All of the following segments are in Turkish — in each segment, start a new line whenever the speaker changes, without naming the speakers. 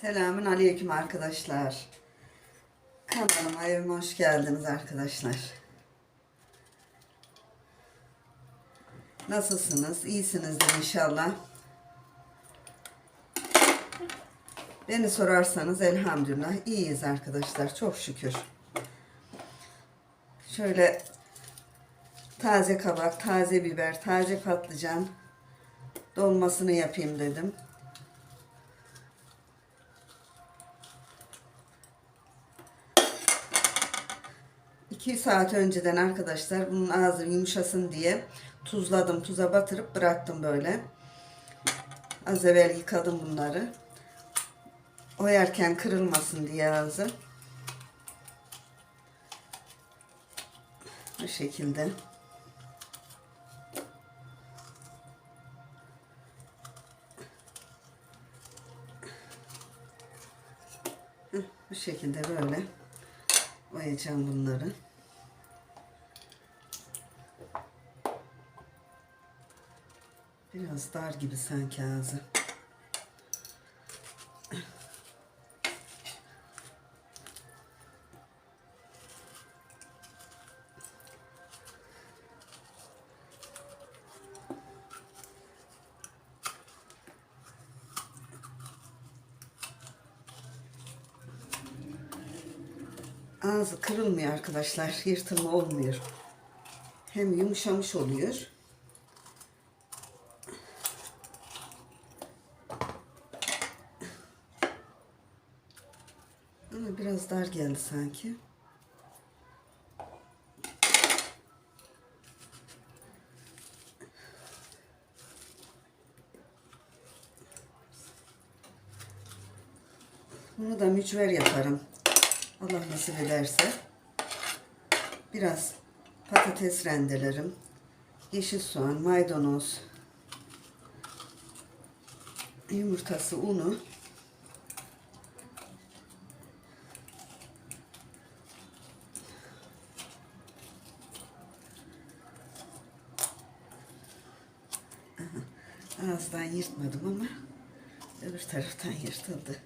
Selamün aleyküm arkadaşlar. Kanalıma evime hoş geldiniz arkadaşlar. Nasılsınız? İyisinizdir inşallah. Beni sorarsanız elhamdülillah iyiyiz arkadaşlar. Çok şükür. Şöyle taze kabak, taze biber, taze patlıcan dolmasını yapayım dedim. 2 saat önceden arkadaşlar bunun ağzı yumuşasın diye tuzladım. Tuza batırıp bıraktım böyle. Az evvel yıkadım bunları. Oyarken kırılmasın diye ağzı. Bu şekilde. Bu şekilde böyle oyacağım bunları. Biraz dar gibi sanki ağzı. Ağzı kırılmıyor arkadaşlar. Yırtılma olmuyor. Hem yumuşamış oluyor. Ama biraz geldi sanki. Bunu da mücver yaparım. Allah nasip ederse. Biraz patates rendelerim. Yeşil soğan, maydanoz, yumurtası, unu. Ağızdan yırtmadım ama öbür taraftan yırtıldı.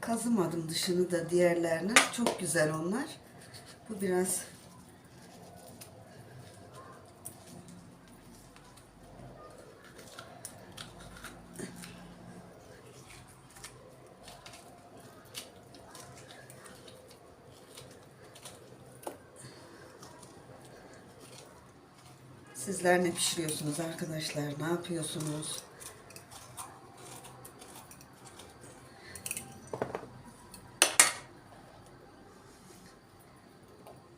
Kazımadım dışını da diğerlerini. Çok güzel onlar. Bu biraz Sizler ne pişiriyorsunuz arkadaşlar? Ne yapıyorsunuz?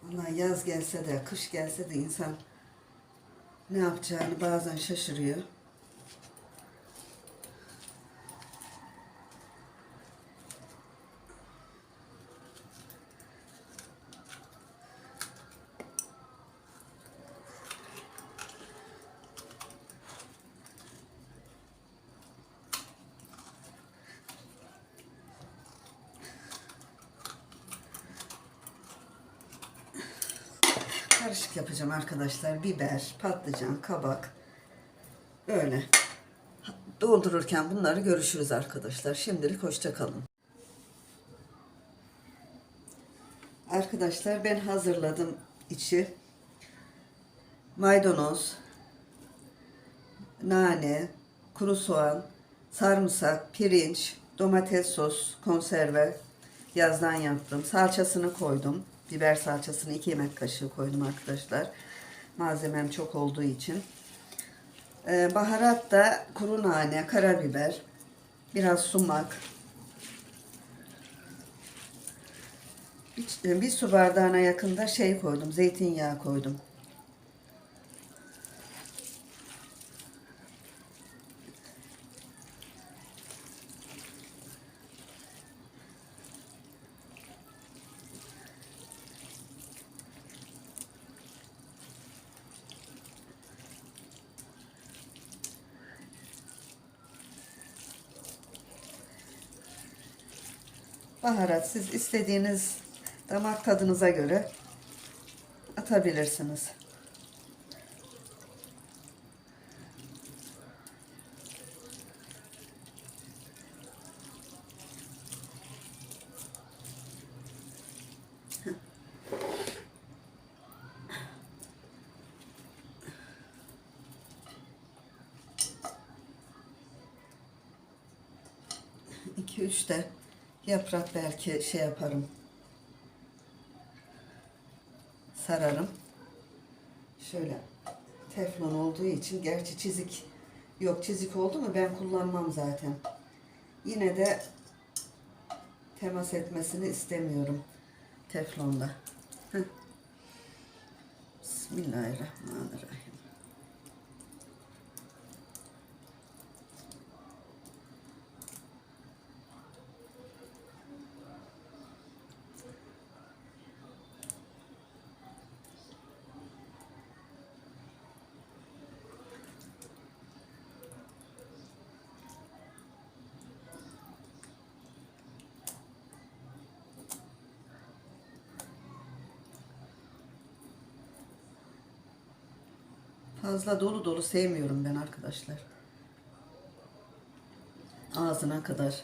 Valla yaz gelse de, kış gelse de insan ne yapacağını bazen şaşırıyor. Karışık yapacağım arkadaşlar. Biber, patlıcan, kabak. Böyle. Doldururken bunları görüşürüz arkadaşlar. Şimdilik hoşça kalın. Arkadaşlar ben hazırladım içi. Maydanoz, nane, kuru soğan, sarımsak, pirinç, domates sos, konserve yazdan yaptım. Salçasını koydum. Biber salçasını 2 yemek kaşığı koydum arkadaşlar. Malzemem çok olduğu için. Ee, baharat da kuru nane, karabiber, biraz sumak. Bir, bir su bardağına yakında şey koydum, zeytinyağı koydum. Baharat siz istediğiniz damak tadınıza göre atabilirsiniz. İki üç yaprak belki şey yaparım. Sararım. Şöyle teflon olduğu için gerçi çizik yok çizik oldu mu ben kullanmam zaten. Yine de temas etmesini istemiyorum teflonda. Heh. Bismillahirrahmanirrahim. Fazla dolu dolu sevmiyorum ben arkadaşlar. Ağzına kadar.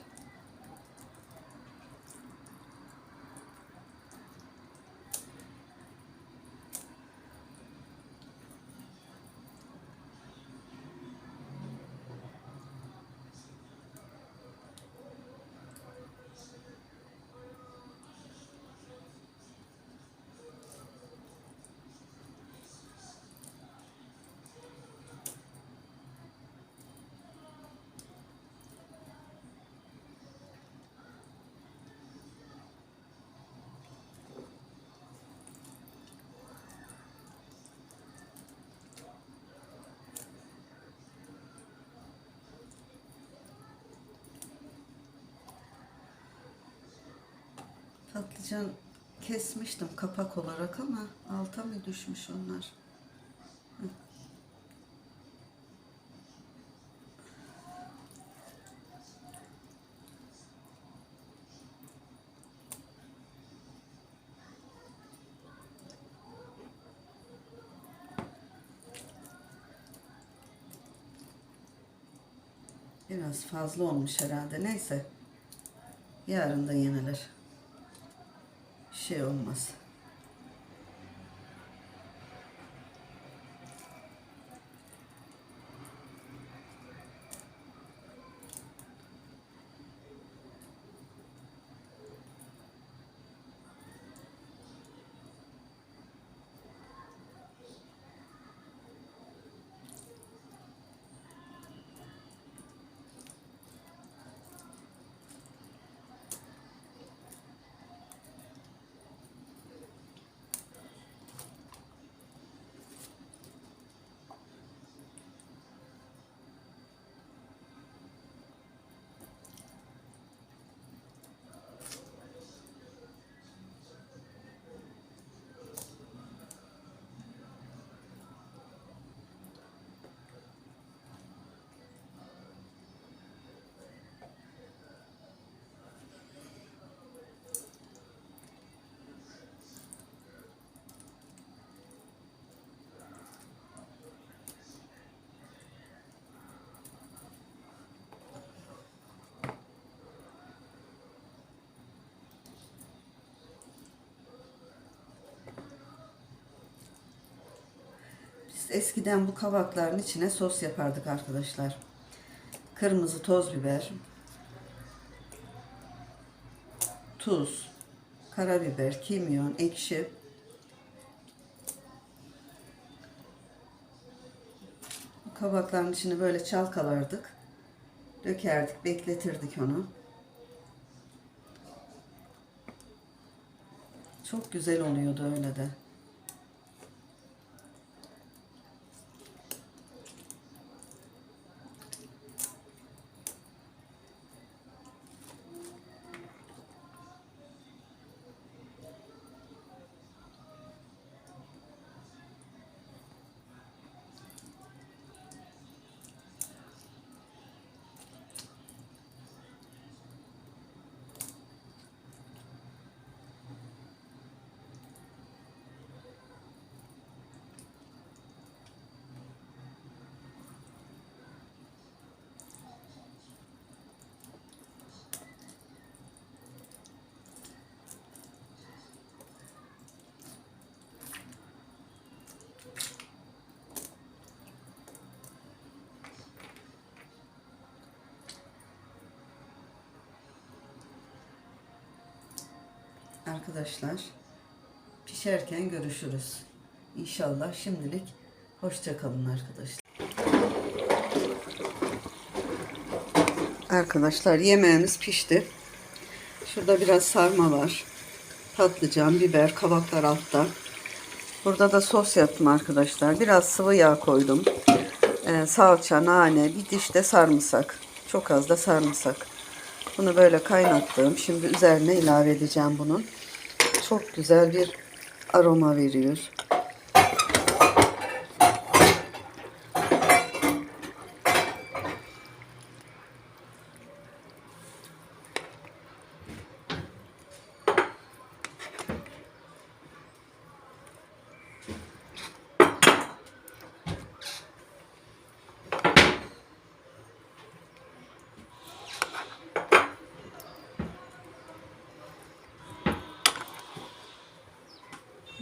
Patlıcan kesmiştim kapak olarak ama alta mı düşmüş onlar? Biraz fazla olmuş herhalde. Neyse. Yarın da yenilir şey olmaz. Biz eskiden bu kabakların içine sos yapardık arkadaşlar. Kırmızı toz biber, tuz, karabiber, kimyon, ekşi. Kabakların içine böyle çalkalardık. Dökerdik, bekletirdik onu. Çok güzel oluyordu öyle de. Arkadaşlar pişerken görüşürüz. İnşallah şimdilik hoşça kalın arkadaşlar. Arkadaşlar yemeğimiz pişti. Şurada biraz sarma var. Patlıcan, biber, kabaklar altta. Burada da sos yaptım arkadaşlar. Biraz sıvı yağ koydum. Ee, salça, nane, bir diş de sarımsak. Çok az da sarımsak. Bunu böyle kaynattım. Şimdi üzerine ilave edeceğim bunun. Çok güzel bir aroma veriyor.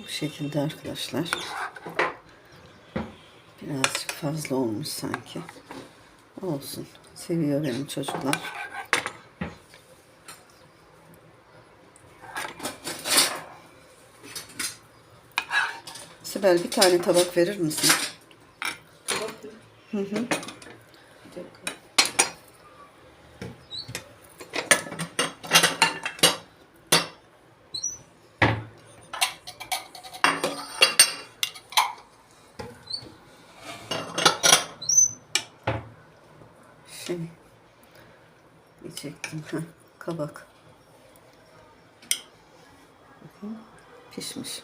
Bu şekilde arkadaşlar. Birazcık fazla olmuş sanki. Olsun. Seviyor benim çocuklar. Sibel bir tane tabak verir misin? Hı hı. Çektim. Heh, kabak. Pişmiş.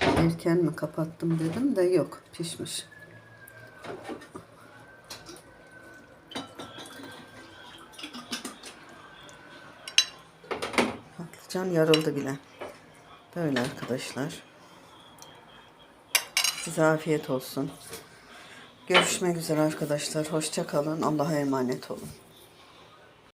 Erken mi kapattım dedim de yok. Pişmiş. Patlıcan yarıldı bile. Böyle arkadaşlar. Size afiyet olsun. Görüşmek üzere arkadaşlar. Hoşça kalın. Allah'a emanet olun.